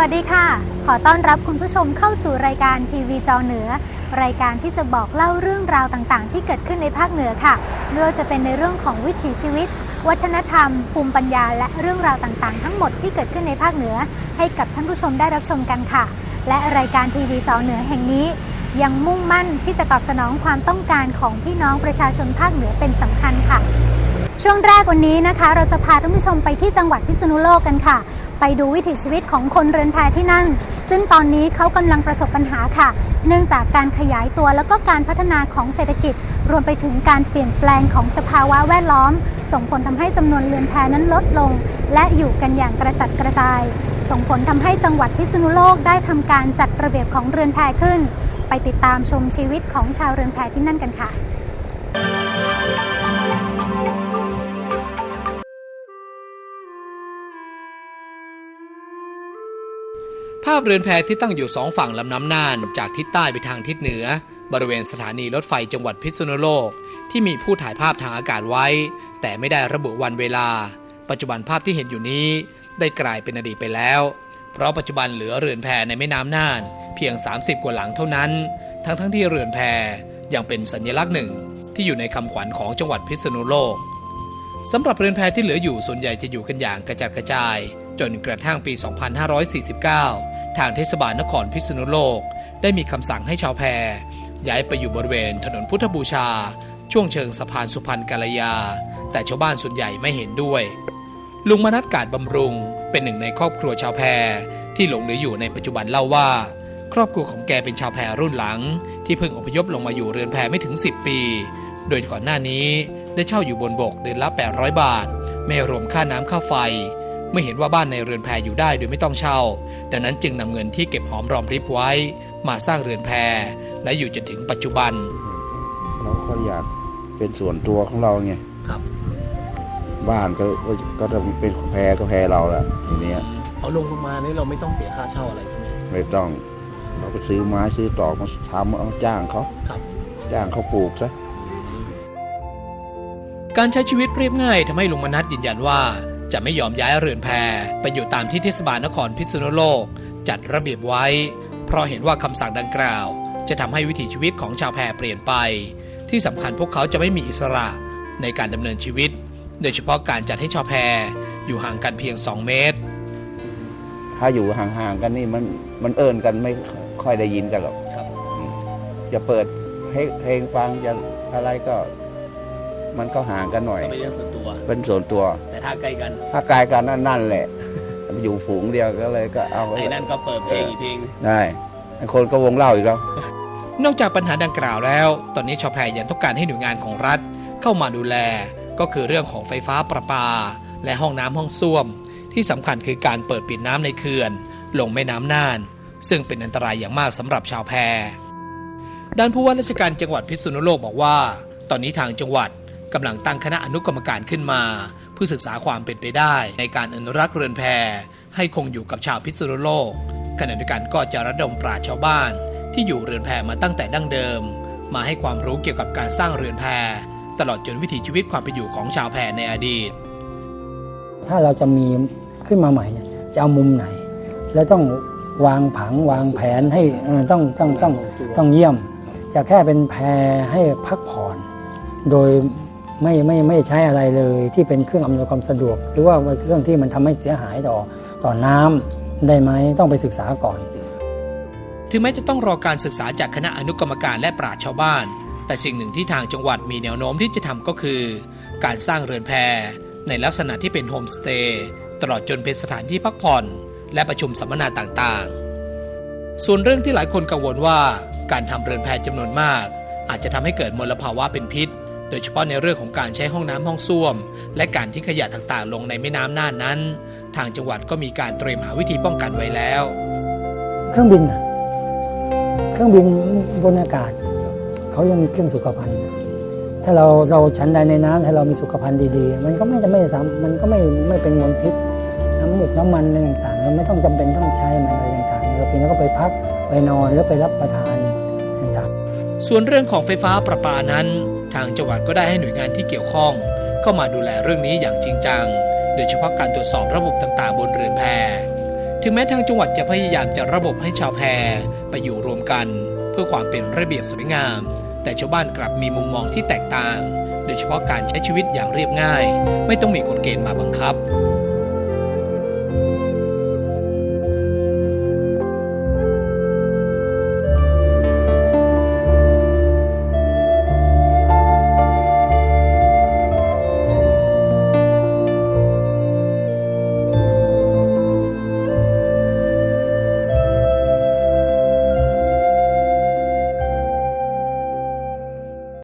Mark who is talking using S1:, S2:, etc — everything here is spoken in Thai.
S1: วัสดีค่ะ ขอต้อนรับคุณผู้ชมเข้าสู่รายการทีวีจอเหนือ รายการที่จะบอกเล่าเรื่องราวต่างๆ ที่เกิดขึ้นในภาคเหนือค่ะไม่ว่าจะเป็นในเรื่องของวิถีชีวิต วัฒนธรรม ภูมิปัญญา และเรื่องราวต่างๆ ทั้งหมดที่เกิดขึ้นในภาคเหนือ ให้กับท่านผู้ชมได้รับชมกันค่ะ และรายการทีวีจอเหนือแห่งนี้ ยังมุ่งมั่นที่จะตอบสนองความต้องการของพี่น้องประชาชนภาคเหนือเป็นสำคัญค่ะ ช่วงแรกวันนี้นะคะ เราจะพาท่านผู้ชมไปที่จังหวัดพิษณุโลกกันค่ะ ไปดูวิถีชีวิตของคนเรือนแพที่นั่น ซึ่งตอนนี้เขากำลังประสบปัญหาค่ะ เนื่องจากการขยายตัวแล้วก็การพัฒนาของเศรษฐกิจ รวมไปถึงการเปลี่ยนแปลงของสภาวะแวดล้อม ส่งผลทำให้จำนวนเรือนแพนั้นลดลง และอยู่กันอย่างกระจัดกระจาย ส่งผลทำให้จังหวัดพิษณุโลกได้ทำการจัดระเบียบของเรือนแพขึ้น ไปติดตามชมชีวิตของชาวเรือนแพที่นั่นกันค่ะา
S2: พเรือนแพที่ตั้งอยู่สองฝั่งลำน้ำน่าน จากทิศใต้ไปทางทิศเหนือ บริเวณสถานีรถไฟจังหวัดพิษณุโลก ที่มีผู้ถ่ายภาพทางอากาศไว้ แต่ไม่ได้ระบุวันเวลา ปัจจุบันภาพที่เห็นอยู่นี้ ได้กลายเป็นอดีตไปแล้ว เพราะปัจจุบันเหลือเรือนแพในแม่น้ำน่าน เพียง 30 กว่าหลังเท่านั้น ทั้งทั้งที่เรือนแพยังเป็นสัญลักษณ์หนึ่ง ที่อยู่ในคำขวัญของจังหวัดพิษณุโลกสำหรับเรือนแพที่เหลืออยู่ส่วนใหญ่จะอยู่กันอย่างกระจัดกระจาย จนกระทั่งปี 2549 ทางเทศบาลนครพิษณุโลก ได้มีคำสั่งให้ชาวแพย้ายไปอยู่บริเวณถนนพุทธบูชา ช่วงเชิงสะพานสุพรรณกาลยา แต่ชาวบ้านส่วนใหญ่ไม่เห็นด้วย ลุงมนัสกาดบำรุงเป็นหนึ่งในครอบครัวชาวแพที่หลงเหลืออยู่ในปัจจุบันเล่าว่า ครอบครัวของแกเป็นชาวแพรุ่นหลัง ที่เพิ่งอพยพลงมาอยู่เรือนแพไม่ถึง 10 ปี โดยก่อนหน้านี้ได้เช่าอยู่บนบกเดือนละ 800 บาท ไม่รวมค่าน้ำค่าไฟ เมื่อเห็นว่าบ้านในเรือนแพอยู่ได้โดยไม่ต้องเช่า ดังนั้นจึงนำเงินที่เก็บหอมรอมริบไว้ มาสร้างเรือนแพและอยู่จนถึงปัจจุบัน
S3: เราก็อยากเป็นส่วนตัวของเราไง
S2: ครับ
S3: บ้านก็ก็ก็จะเป็นแพรก็แพรเราแหละทีเนี้ย
S2: เอาลงลงมานี่เราไม่ต้องเสียค่าเช่าอะไรใช่ไหม
S3: ไม่ต้อง เราไปซื้อไม้ซื้อตอกมาทำเอาจ้างเขา
S2: ครับ
S3: จ้างเขาปลูกซะ
S2: การใช้ชีวิตเรียบง่ายทำให้ลุงมนัสยืนยันว่า จะไม่ยอมย้ายเรือนแพไปอยู่ตามที่เทศบาลนครพิษณุโลก จัดระเบียบไว้ เพราะเห็นว่าคำสั่งดังกล่าว จะทำให้วิถีชีวิตของชาวแพเปลี่ยนไป ที่สำคัญพวกเขาจะไม่มีอิสระในการดำเนินชีวิต โดยเฉพาะการจัดให้ชาวแพอยู่ห่างกันเพียง 2 เมตร
S3: ถ้าอยู่ห่างๆกันนี่มันมันเอิญกันไม่ค่อยได้ยินกันหรอก
S2: ครับ
S3: อืมจะเปิดให้เพลงฟังจะอะไรก็ มันก็ห่างกันหน่อย
S2: ก็เป็นเรื่องส่วนตัว
S3: เป็นส่วนตัว
S2: แต่ถ้าใกล้กัน
S3: ถ้ากายกันนั่นนั่นแหละ อยู่ฝูงเดียวก็เลยก็เอา
S2: ไอ้นั่นก็เปิดเพลงอีกเพลง
S3: ได้ไอ้คนก็วงเล่าอีกแล้ว
S2: นอกจากปัญหาดังกล่าวแล้ว ตอนนี้ชาวแพยังต้องการให้หน่วยงานของรัฐเข้ามาดูแล ก็คือเรื่องของไฟฟ้าประปา และห้องน้ำห้องส้วม ที่สำคัญคือการเปิดปิดน้ำในเขื่อน ลงแม่น้ำน่าน ซึ่งเป็นอันตรายอย่างมากสำหรับชาวแพด้านผู้ว่าราชการจังหวัดพิษณุโลกบอกว่า ตอนนี้ทางจังหวัด กำลังตั้งคณะอนุกรรมการขึ้นมา เพื่อศึกษาความเป็นไปได้ ในการอนุรักษ์เรือนแพให้คงอยู่กับชาวพิษณุโลกขณะเดียวกันก็จะระดมปราชชาวบ้าน ที่อยู่เรือนแพมาตั้งแต่ดั้งเดิม มาให้ความรู้เกี่ยวกับการสร้างเรือนแพตลอดจนวิถีชีวิตความเป็นอยู่ของชาวแพในอดีต
S4: ถ้าเราจะมีขึ้นมาใหม่เนี่ยจะเอามุมไหน แล้วต้องวางผังวางแผนให้ต้องต้องต้องต้องเยี่ยม จะแค่เป็นแพรให้พักผ่อน โดย ไม่ไม่ไม่ใช้อะไรเลยที่เป็นเครื่องอำนวยความสะดวก หรือว่าเครื่องที่มันทำให้เสียหายต่อต่อน้ำได้ไหมต้องไปศึกษาก่อน
S2: ถึงแม้จะต้องรอการศึกษาจากคณะอนุกรรมการและปราชญ์ชาวบ้าน แต่สิ่งหนึ่งที่ทางจังหวัดมีแนวโน้มที่จะทำก็คือ การสร้างเรือนแพในลักษณะที่เป็นโฮมสเตย์ตลอดจนเป็นสถานที่พักผ่อน และประชุมสัมมนาต่างๆ ส่วนเรื่องที่หลายคนกังวลว่า การทำเรือนแพจำนวนมาก อาจจะทำให้เกิดมลภาวะเป็นพิษ โดยเฉพาะในเรื่องของการใช้ห้องน้ำห้องส้วม และการทิ้งขยะต่างๆ ลงในแม่น้ำน่านนั้น ทางจังหวัดก็มีการเตรียมหาวิธีป้องกันไว้แล้ว
S4: เครื่องบินน่ะเครื่องบินบนอากาศ เขายังมีเครื่องสุขภัณฑ์ ถ้าเราเราชั้นใดในน้ำถ้าเรามีสุขภัณฑ์ดีๆ มันก็ไม่จะไม่ซ้ำมันก็ไม่ไม่เป็นมลพิษน้ำมูกน้ำมันอะไรต่างๆเราไม่ต้องจำเป็นต้องใช้มันอะไรต่างๆเราเพียงแค่ก็ไปพักไปนอนแล้วไปรับประทานต่างๆ
S2: ส่วนเรื่องของไฟฟ้าประปานั้น ทางจังหวัดก็ได้ให้หน่วยงานที่เกี่ยวข้อง เข้ามาดูแลเรื่องนี้อย่างจริงจัง โดยเฉพาะการตรวจสอบระบบต่างๆ บนเรือนแพถึงแม้ทางจังหวัดจะพยายามจะระบบให้ชาวแพไปอยู่รวมกัน เพื่อความเป็นระเบียบสวยงาม แต่ชาวบ้านกลับมีมุมมองที่แตกต่าง โดยเฉพาะการใช้ชีวิตอย่างเรียบง่าย ไม่ต้องมีกฎเกณฑ์มาบังคับ